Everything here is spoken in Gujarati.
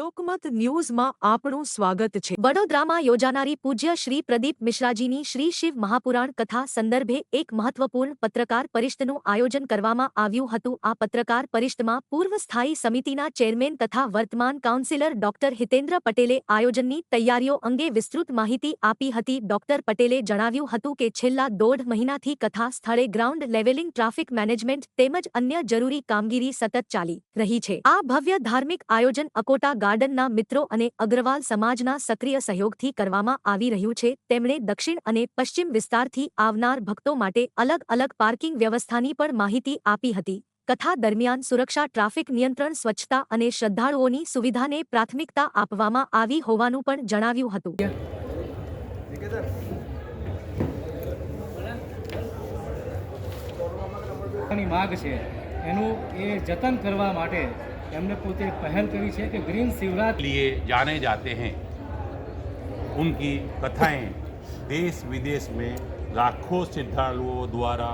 જનમત ન્યૂઝમાં આપણું સ્વાગત છે. વડોદરામાં યોજાનારી પૂજ્ય શ્રી પ્રદીપ મિશ્રાજીની શ્રી શિવ મહાપુરાણ કથા સંદર્ભે એક મહત્વપૂર્ણ પત્રકાર પરિષદનું આયોજન કરવામાં આવ્યું હતું. આ પત્રકાર પરિષદમાં પૂર્વ સ્થાયી સમિતિના ચેરમેન તથા વર્તમાન કાઉન્સિલર ડોક્ટર હિતેન્દ્ર પટેલે આયોજનની તૈયારીઓ અંગે વિસ્તૃત માહિતી આપી હતી. ડોક્ટર પટેલે જણાવ્યું હતું કે છેલ્લા દોઢ મહિનાથી કથા સ્થળે ગ્રાઉન્ડ લેવલિંગ, ટ્રાફિક મેનેજમેન્ટ તેમજ અન્ય જરૂરી કામગીરી સતત ચાલી રહી છે. આ ભવ્ય ધાર્મિક આયોજન અકોટા ગાર્ડનના મિત્રો અને અગ્રવાલ સમાજના સક્રિય સહયોગથી કરવામાં આવી રહ્યું છે. તેમણે દક્ષિણ અને પશ્ચિમ વિસ્તારથી આવનાર ભક્તો માટે અલગ અલગ પાર્કિંગ વ્યવસ્થાની પણ માહિતી આપી હતી. કથા દરમિયાન સુરક્ષા, ટ્રાફિક નિયંત્રણ, સ્વચ્છતા અને શ્રદ્ધાળુઓની સુવિધાને પ્રાથમિકતા આપવામાં આવી હોવાનું પણ જણાવ્યું હતું. માગ છે. એનું એ જતન કરવા માટે એમને પોતે પહેલ કરી છે કે ગ્રીન શિવરાત્રી लिए जाने जाते हैं उनकी कथाएं देश विदेश में लाखों श्रद्धालुओं द्वारा